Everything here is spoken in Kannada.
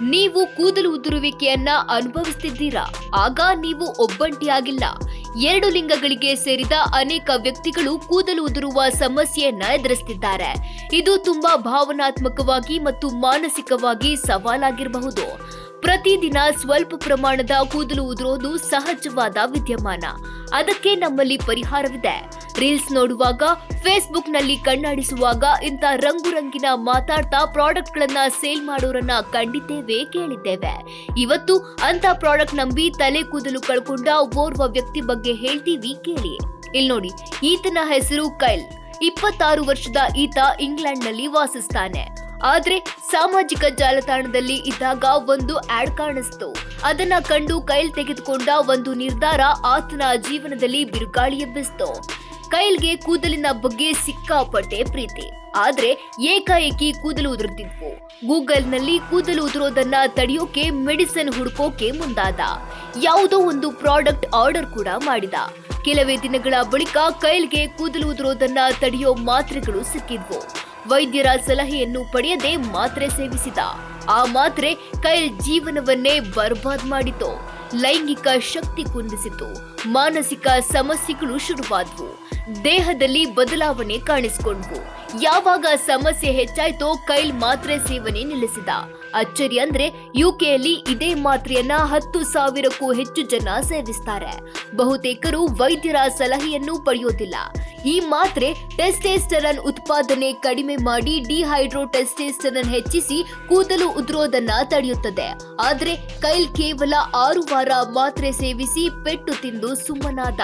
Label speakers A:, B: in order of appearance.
A: ನೀವು ಕೂದಲು ಉದುರುವಿಕೆಯನ್ನ ಅನುಭವಿಸುತ್ತಿದ್ದೀರಾ ಆಗ ನೀವು ಒಬ್ಬಂಟಿಯಾಗಿಲ್ಲ. ಎರಡು ಲಿಂಗಗಳಿಗೆ ಸೇರಿದ ಅನೇಕ ವ್ಯಕ್ತಿಗಳು ಕೂದಲು ಉದುರುವ ಸಮಸ್ಯೆಯನ್ನ ಎದುರಿಸುತ್ತಿದ್ದಾರೆ ಇದು ತುಂಬಾ ಭಾವನಾತ್ಮಕವಾಗಿ ಮತ್ತು ಮಾನಸಿಕವಾಗಿ ಸವಾಲಾಗಿರಬಹುದು. ಪ್ರತಿದಿನ ಸ್ವಲ್ಪ ಪ್ರಮಾಣದ ಕೂದಲು ಉದುರೋದು ಸಹಜವಾದ ವಿದ್ಯಮಾನ. ಅದಕ್ಕೆ ನಮ್ಮಲ್ಲಿ ಪರಿಹಾರವಿದೆ. ರೀಲ್ಸ್ ನೋಡುವಾಗ ಫೇಸ್ಬುಕ್ನಲ್ಲಿ ಕಣ್ಣಾಡಿಸುವಾಗ ಇಂಥ ರಂಗು ರಂಗಿನ ಮಾತಾಡ್ತಾ ಪ್ರಾಡಕ್ಟ್ ಗಳನ್ನ ಸೇಲ್ ಮಾಡೋರನ್ನ ಕಂಡಿದ್ದೇವೆ ಕೇಳಿದ್ದೇವೆ. ಇವತ್ತು ಅಂತ ಪ್ರಾಡಕ್ಟ್ ನಂಬಿ ತಲೆ ಕೂದಲು ಕಳ್ಕೊಂಡ ಓರ್ವ ವ್ಯಕ್ತಿ ಬಗ್ಗೆ ಹೇಳ್ತೀವಿ ಕೇಳಿ. ಇಲ್ಲಿ ನೋಡಿ, ಈತನ ಹೆಸರು ಕೈಲ್. ಇಪ್ಪತ್ತಾರು ವರ್ಷದ ಈತ ಇಂಗ್ಲೆಂಡ್ನಲ್ಲಿ ವಾಸಿಸ್ತಾನೆ. ಆದ್ರೆ ಸಾಮಾಜಿಕ ಜಾಲತಾಣದಲ್ಲಿ ಇದ್ದಾಗ ಒಂದು ಆಡ್ ಕಾಣಿಸ್ತು. ಅದನ್ನ ಕಂಡು ಕೈಲ್ ತೆಗೆದುಕೊಂಡ ಒಂದು ನಿರ್ಧಾರ ಆತನ ಜೀವನದಲ್ಲಿ ಬಿರುಗಾಳಿ ಎಬ್ಬಿಸ್ತು. ಕೈಲ್ಗೆ ಕೂದಲಿನ ಬಗ್ಗೆ ಸಿಕ್ಕಾಪಟ್ಟೆ ಪ್ರೀತಿ. ಆದ್ರೆ ಏಕಾಏಕಿ ಕೂದಲು ಉದುರುತ್ತಿದ್ವು ಗೂಗಲ್ನಲ್ಲಿ ಕೂದಲು ಉದುರೋದನ್ನ ತಡೆಯೋಕೆ ಮೆಡಿಸಿನ್ ಹುಡುಕೋಕೆ ಮುಂದಾದ. ಯಾವುದೋ ಒಂದು ಪ್ರಾಡಕ್ಟ್ ಆರ್ಡರ್ ಕೂಡ ಮಾಡಿದ. ಕೆಲವೇ ದಿನಗಳ ಬಳಿಕ ಕೈಲ್ಗೆ ಕೂದಲು ಉದುರೋದನ್ನ ತಡೆಯೋ ಮಾತ್ರೆಗಳು ಸಿಕ್ಕಿದ್ವು. ವೈದ್ಯರ ಸಲಹೆಯನ್ನು ಪಡೆಯದೆ ಮಾತ್ರೆ ಸೇವಿಸಿದ. ಆ ಮಾತ್ರೆ ಕೈಲ್ ಜೀವನವನ್ನೇ ಬರ್ಬಾದ್ ಮಾಡಿತು. ಲೈಂಗಿಕ ಶಕ್ತಿ ಕುಂದಿಸಿತು. ಮಾನಸಿಕ ಸಮಸ್ಯೆಗಳು ಶುರುವಾದ್ವು. ದೇಹದಲ್ಲಿ ಬದಲಾವಣೆ ಕಾಣಿಸಿಕೊಂಡ್ವು. ಯಾವಾಗ ಸಮಸ್ಯೆ ಹೆಚ್ಚಾಯ್ತೋ ಕೈಲ್ ಮಾತ್ರೆ ಸೇವನೆ ನಿಲ್ಲಿಸಿದ. ಅಚ್ಚರಿ ಅಂದ್ರೆ ಯುಕೆಯಲ್ಲಿ ಇದೇ ಮಾತ್ರೆಯನ್ನ ಹತ್ತು ಸಾವಿರಕ್ಕೂ ಹೆಚ್ಚು ಜನ ಸೇವಿಸ್ತಾರೆ. ಬಹುತೇಕರು ವೈದ್ಯರ ಸಲಹೆಯನ್ನು ಪಡೆಯೋದಿಲ್ಲ. ಈ ಮಾತ್ರೆ ಟೆಸ್ಟೆಸ್ಟರನ್ ಉತ್ಪಾದನೆ ಕಡಿಮೆ ಮಾಡಿ ಡಿಹೈಡ್ರೋ ಟೆಸ್ಟೆಸ್ಟರನ್ ಹೆಚ್ಚಿಸಿ ಕೂದಲು ಉದುರೋದನ್ನ ತಡೆಯುತ್ತದೆ. ಆದ್ರೆ ಕೈಲ್ ಕೇವಲ ಆರು ವಾರ ಮಾತ್ರೆ ಸೇವಿಸಿ ಪೆಟ್ಟು ತಿಂದು ಸುಮ್ಮನಾದ.